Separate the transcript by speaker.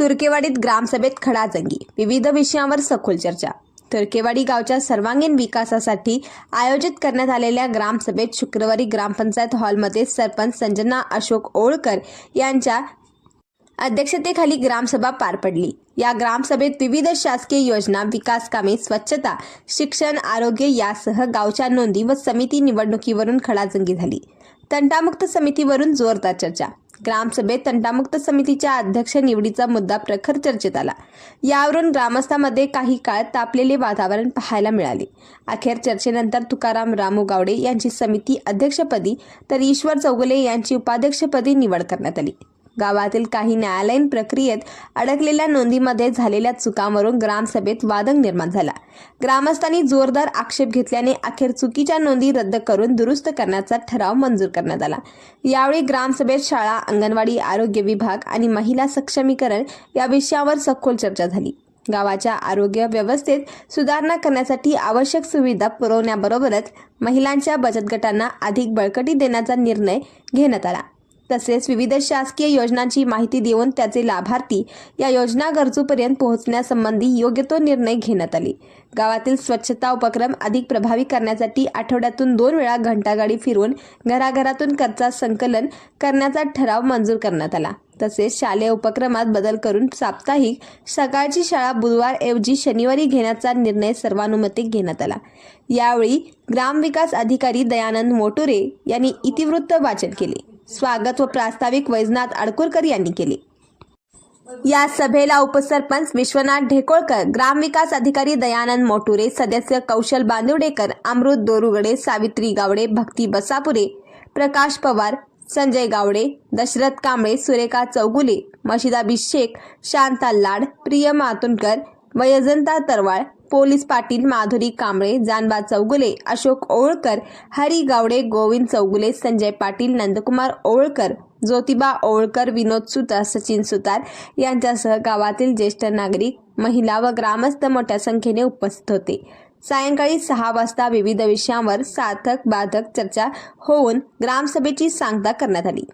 Speaker 1: तुर्केवाडीत ग्रामसभेत खडाजंगी. विविध विषयांवर सखोल चर्चा. तुर्केवाडी गावच्या सर्वांगीण विकासासाठी आयोजित करण्यात आलेल्या ग्रामसभेत शुक्रवारी ग्रामपंचायत हॉलमध्ये सरपंच संजना अशोक ओळकर यांच्या अध्यक्षतेखाली ग्रामसभा पार पडली. या ग्रामसभेत विविध शासकीय योजना विकास कामे स्वच्छता शिक्षण आरोग्य यासह गावच्या नोंदी व समिती निवडणुकीवरून खडाजंगी झाली. तंटामुक्त समितीवरून जोरदार चर्चा. ग्रामसभेत तंटामुक्त समितीच्या अध्यक्ष निवडीचा मुद्दा प्रखर चर्चेत आला. यावरून ग्रामस्थांमध्ये काही काळ तापलेले वातावरण पाहायला मिळाले. अखेर चर्चेनंतर तुकाराम रामू गावडे यांची समिती अध्यक्षपदी तर ईश्वर चौगुले यांची उपाध्यक्षपदी निवड करण्यात आली. गावातील काही न्यायालयीन प्रक्रियेत अडकलेल्या नोंदीमध्ये झालेल्या चुकांवरून ग्रामसभेत वादंग निर्माण झाला. ग्रामस्थांनी जोरदार आक्षेप घेतल्याने अखेर चुकीच्या नोंदी रद्द करून दुरुस्त करण्याचा ठराव मंजूर करण्यात आला. यावेळी ग्रामसभेत शाळा अंगणवाडी आरोग्य विभाग आणि महिला सक्षमीकरण या विषयावर सखोल चर्चा झाली. गावाच्या आरोग्य व्यवस्थेत सुधारणा करण्यासाठी आवश्यक सुविधा पुरवण्याबरोबरच महिलांच्या बचत गटांना अधिक बळकटी देण्याचा निर्णय घेण्यात आला. तसेच विविध शासकीय योजनांची माहिती देऊन त्याचे लाभार्थी या योजना गरजूपर्यंत पोहोचण्यासंबंधी योग्य तो निर्णय घेण्यात आले. गावातील स्वच्छता उपक्रम अधिक प्रभावी करण्यासाठी आठवड्यातून दोन वेळा घंटागाडी फिरवून घराघरातून कचरा संकलन करण्याचा ठराव मंजूर करण्यात आला. तसेच शालेय उपक्रमात बदल करून साप्ताहिक सकाळची शाळा बुधवारऐवजी शनिवारी घेण्याचा निर्णय सर्वानुमते घेण्यात आला. यावेळी ग्रामविकास अधिकारी दयानंद मोटुरे यांनी इतिवृत्त वाचन केले. स्वागत व प्रास्ताविक वैजनाथ अडकुरकर यांनी केले. या सभेला उपसरपंच विश्वनाथ ढेकोळकर ग्रामविकास अधिकारी दयानंद मोटुरे सदस्य कौशल बांदिवडेकर अमृत दोरुगडे सावित्री गावडे भक्ती बसापुरे प्रकाश पवार संजय गावडे दशरथ कांबळे सुरेखा चौगुले मशिदा शेख शांता लाड प्रिय मातुणकर वयजंता तरवाळ पोलीस पाटील माधुरी कांबळे जानबा चौगुले अशोक ओळकर हरी गावडे गोविंद चौगुले संजय पाटील नंदकुमार ओळकर ज्योतिबा ओळकर विनोद सुतार सचिन सुतार यांच्यासह गावातील ज्येष्ठ नागरिक महिला व ग्रामस्थ मोठ्या संख्येने उपस्थित होते. सायंकाळी सहा वाजता विविध विषयांवर सार्थक बाधक चर्चा होऊन ग्रामसभेची सांगता करण्यात आली.